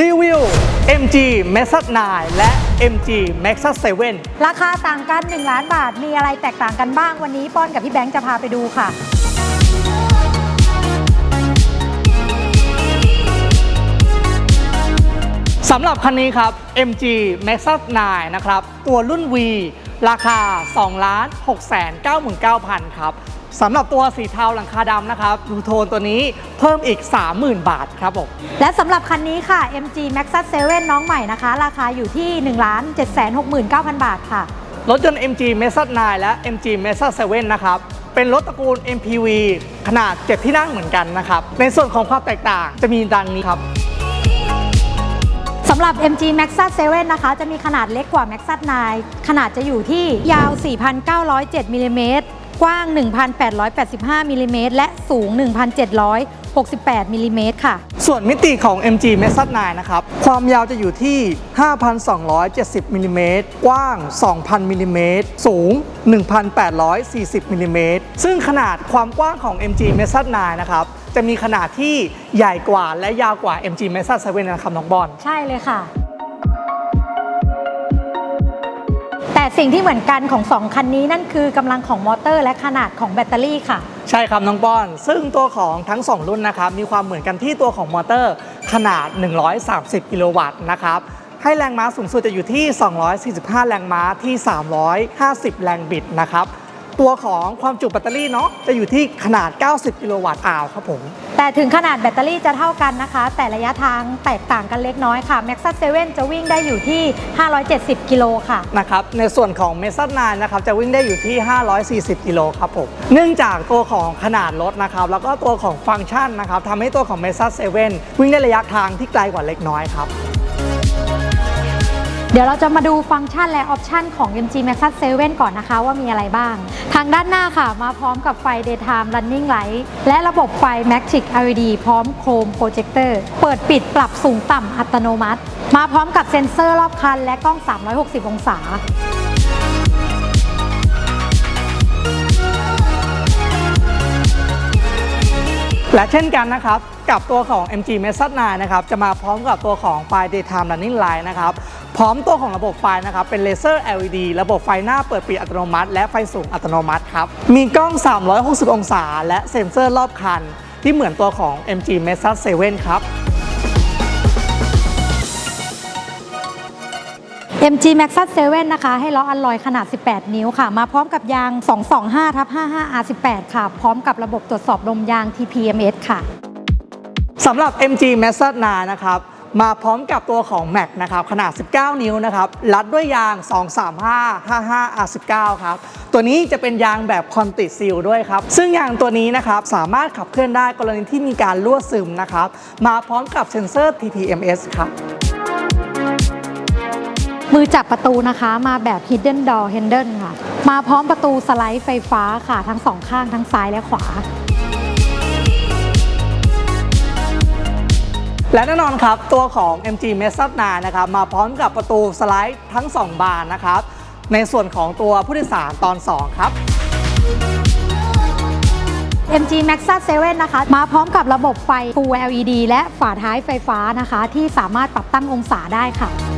รีวิว MG m e x 9และ MG m a x 7ราคาต่างกัน 1 ล้านบาท มีอะไรแตกต่างกันบ้างวันนี้ป้อนกับพี่แบงค์จะพาไปดูค่ะ สำหรับคันนี้ครับ MG m a x 9นะครับ ตัวรุ่น V ราคา 2 6 9 9 0 0 0 ครับ สำหรับตัวสีเทาหลังคาดำนะครับดูโทนตัวนี้เพิ่มอีก 30,000 บาทครับผม และสำหรับคันนี้ค่ะ MG Maxus 7 น้องใหม่นะคะ ราคาอยู่ที่ 1 7 6 9 0 0 0 บาทค่ะ รถยนต์ MG m a x 9และ MG m a x 7นะครับ เป็นรถตระกูล MPV ขนาด 7 ที่นั่งเหมือนกันนะครับ ในส่วนของความแตกต่างจะมีดังนี้ครับสำหรับ MG Maxus 7 นะคะ จะมีขนาดเล็กกว่า Maxus 9 ขนาดจะอยู่ที่ยาว 4,907มิลลิเมตร กว้าง 1,885มิลลิเมตรและสูง 1,768มิลลิเมตรค่ะ ส่ส่วนมิติของ MG m a x 9นะครับ ความยาวจะอยู่ที่ 5,270มิลลิเมตรกว้าง 2,000มิลลิเมตรสูง 1,840มิลลิเมตรซึ่งขนาดความกว้างของ MG m a x 9นะครับ จะมีขนาดที่ใหญ่กว่าและยาวกว่า MG m a x 7นะครับน้องบอล ใช่เลยค่ะ สิ่งที่เหมือนกันของ 2 คันนี้นั่นคือกำลังของมอเตอร์และขนาดของแบตเตอรี่ค่ะ ใช่ครับน้องป้อน ซึ่งตัวของทั้ง 2 รุ่นนะครับ มีความเหมือนกันที่ตัวของมอเตอร์ขนาด 130 กิโลวัตต์นะครับ ให้แรงม้าสูงสุดจะอยู่ที่ 245 แรงม้าที่ 350 แรงบิดนะครับ ตัวของความจุแบตเตอรี่เนาะจะอยู่ที่ขนาด 90 กิโลวัตต์อาวครับผม แต่ถึงขนาดแบตเตอรี่จะเท่ากันนะคะ แต่ระยะทางแตกต่างกันเล็กน้อยค่ะ Maxus 7จะวิ่งได้อยู่ที่ 570 กิโลค่ะ นะครับ ในส่วนของเมซันานนะครับจะวิ่งได้อยู่ที่ 540 กิโลครับผม เนื่องจากตัวของขนาดรถนะครับแล้วก็ตัวของฟังก์ชันนะครับทำให้ตัวของเมซัสเซเว่นวิ่งได้ระยะทางที่ไกลกว่าเล็กน้อยครับ เดี๋ยวเราจะมาดูฟังก์ชันและออปชันของ MG Maxus 7 ก่อนนะคะว่ามีอะไรบ้าง ทางด้านหน้าค่ะมาพร้อมกับไฟ Daytime Running Light และระบบไฟ Matrix LED พร้อมโคมโปรเจคเตอร์เปิดปิดปรับสูงต่ำอัตโนมัติ มาพร้อมกับเซ็นเซอร์รอบคันและกล้อง 360 องศา และเช่นกันนะครับ กับตัวของ MG m e s a 9นะครับ จะมาพร้อมกับตัวของไฟ Daytime Running Light นะครับ พร้อมตัวของระบบไฟนะครับ เป็นเลเซอร์ LED ระบบไฟหน้าเปิดปิดอัตโนมัติ และไฟสูงอัตโนมัติครับ มีกล้อง 360 องศา และเซ็นเซอร์รอบคัน ที่เหมือนตัวของ MG m e s a 7ครับ MG Max 7นะคะ ให้ล้ออัลลอยขนาด 18 นิ้วค่ะ มาพร้อมกับยาง 225ทับ55 R18 ค่ะ พร้อมกับระบบตรวจสอบลมยาง TPMS ค่ะ สำหรับ MG m a z a 9นะครับ มาพร้อมกับตัวของ Mac นะครับ ขนาด 19 นิ้วนะครับ รัดด้วยยาง 235 55 R19 ครับ ตัวนี้จะเป็นยางแบบคอนติซีลด้วยครับ ซึ่งยางตัวนี้นะครับ สามารถขับเคลื่อนได้กรณีที่มีการรั่วซึมนะครับ มาพร้อมกับเซ็นเซอร์ TPMS ครับ มือจับประตูนะคะมาแบบ Hidden Door Handle ค่ะ มาพร้อมประตูสไลด์ไฟฟ้าค่ะ ทั้งสองข้างทั้งซ้ายและขวา และแน่นอนครับ ตัวของ MG m e z a 9นะครับมาพร้อมกับประตูสไลด์ทั้ง 2 บานนะครับ ในส่วนของตัวผู้โดยสารตอน 2 ครับ MG Maxus 7นะคะ มาพร้อมกับระบบไฟ Full LED และฝาท้ายไฟฟ้านะคะ ที่สามารถปรับตั้งองศาได้ค่ะ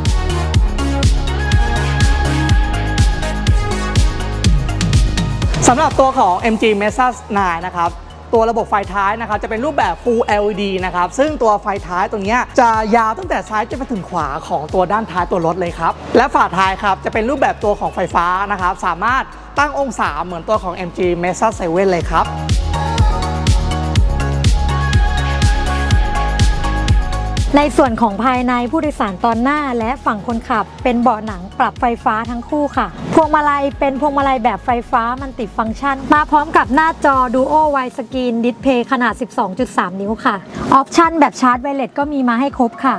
สำหรับตัวของ MG m e s a 9นะครับตัวระบบไฟท้ายนะครับจะเป็นรูปแบบ Full LED นะครับซึ่งตัวไฟท้ายตรงนี้จะยาวตั้งแต่ซ้ายจนไปถึงขวาของตัวด้านท้ายตัวรถเลยครับ และฝาท้ายครับจะเป็นรูปแบบตัวของไฟฟ้านะครับสามารถตั้งองศาเหมือนตัวของ MG m e s a 7เลยครับ ในส่วนของภายในผู้โดยสารตอนหน้าและฝั่งคนขับ เป็นเบาะหนังปรับไฟฟ้าทั้งคู่ค่ะ พวงมาลัยเป็นพวงมาลัยแบบไฟฟ้ามันติดฟังก์ชัน มาพร้อมกับหน้าจอ Duo Wide Screen Display ขนาด 12.3 นิ้วค่ะ ออปชันแบบชาร์จไวเลสก็มีมาให้ครบค่ะ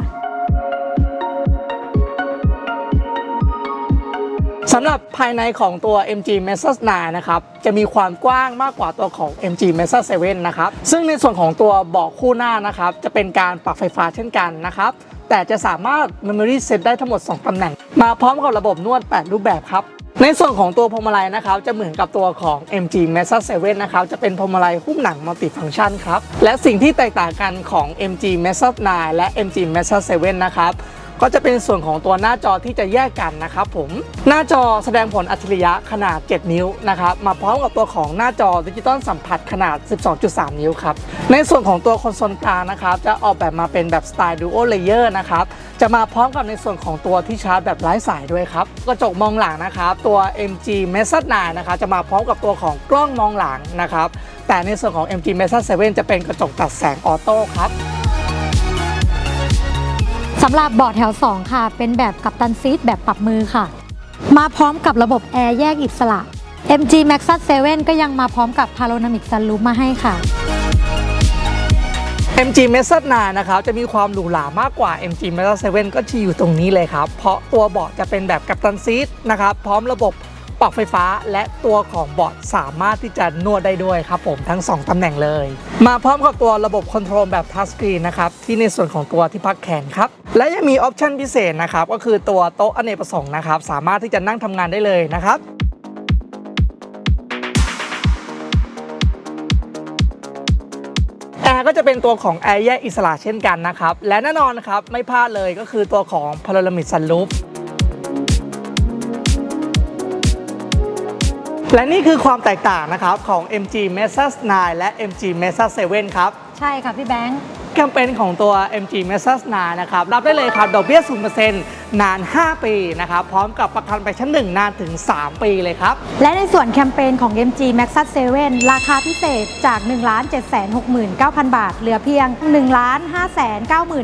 สำหรับภายในของตัว MG m e s a 9นะครับ จะมีความกว้างมากกว่าตัวของ MG m e s a 7นะครับ ซึ่งในส่วนของตัวเบาะคู่หน้านะครับ จะเป็นการปรับไฟฟ้าเช่นกันนะครับ แต่จะสามารถ Memory Set ได้ทั้งหมด 2 ตำแหน่ง มาพร้อมกับระบบนวด 8 รูปแบบครับ ในส่วนของตัวพวงมาลัยนะครับ จะเหมือนกับตัวของ MG Mesa 7นะครับ จะเป็นพวงมาลัยหุ้มหนังมัลติฟังชันครับ และสิ่งที่แตกต่างกันของ MG Mesa 9และ MG Mesa 7นะครับ ก็จะเป็นส่วนของตัวหน้าจอที่จะแยกกันนะครับผมหน้าจอแสดงผลอัจฉริยะขนาด 7 นิ้วนะครับมาพร้อมกับตัวของหน้าจอดิจิตอลสัมผัสขนาด 12.3 นิ้วครับในส่วนของตัวคอนโซลกลางนะครับจะออกแบบมาเป็นแบบสไตล์ Dual Layer นะครับจะมาพร้อมกับในส่วนของตัวที่ชาร์จแบบไร้สายด้วยครับกระจกมองหลังนะครับตัว MG Mesa 9นะครับจะมาพร้อมกับตัวของกล้องมองหลังนะครับแต่ในส่วนของ MG Mesa 7จะเป็นกระจกตัดแสงออโต้ครับำหรับเบาะแถว 2 ค่ะ เป็นแบบกัปตันซีทแบบปรับมือค่ะ มาพร้อมกับระบบแอร์แยกอิสระ MG Max 7ก็ยังมาพร้อมกับ Panoramic Sunroof มาให้ค่ะ MG Mesa 9นะครับจะมีความหรูหรามากกว่า MG Mesa 7ก็ที่อยู่ตรงนี้เลยครับ เพราะตัวเบาะจะเป็นแบบกัปตันซีทนะครับพร้อมระบบ ปรับไฟฟ้า และตัวของเบาะสามารถที่จะนวดได้ด้วยครับผมทั้ง 2 ตำแหน่งเลย มาพร้อมกับตัวระบบคอนโทรลแบบทัชสกรีนนะครับที่ในส่วนของตัวที่พักแขนครับและยังมีออปชันพิเศษนะครับก็คือตัวโต๊ะอเนกประสงค์นะครับสามารถที่จะนั่งทำงานได้เลยนะครับแอร์ก็จะเป็นตัวของแอร์แยกอิสระเช่นกันนะครับ และแน่นอนนะครับ ไม่พลาดเลยก็คือตัวของ Panoramic Sunroof และนี่คือความแตกต่างนะครับของ MG Mesa 9และ MG Mesa 7ครับ ใช่ค่ะพี่แบงค์ คมเปญของตัว MG Mesa 9นะครับ รับได้เลยครับ ดอกเบี้ย 0%นาน 5 ปีนะครับ พร้อมกับประกันไปชั้น 1 นานถึง 3 ปีเลยครับ และในส่วนแคมเปญของ MG Max 7ราคาพิเศษจาก 1 7 6 9 0 0 0 บาท เหลือเพียง 1 5 9 9 9 0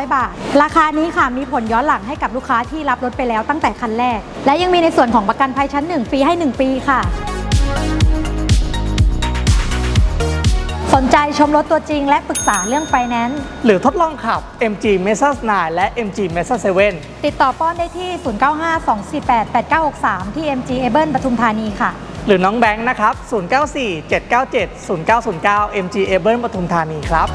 0 บาท ราคานี้ค่ะมีผลย้อนหลังให้กับลูกค้าที่รับรถไปแล้วตั้งแต่คันแรก และยังมีในส่วนของประกันภัยชั้น 1 ฟรีให้ 1 ปีค่ะ นใจชมรถตัวจริงและปรึกษาเรื่องไฟแนนซ์หรือทดลองขับ MG Mesa 9และ MG Mesa 7ติดต่อป้อนได้ที่ 0952488963 ที่ MG Able ปทุมธานีค่ะ หรือน้องแบงค์นะครับ 094 797 0909 MG Able ปทุมธานีครับ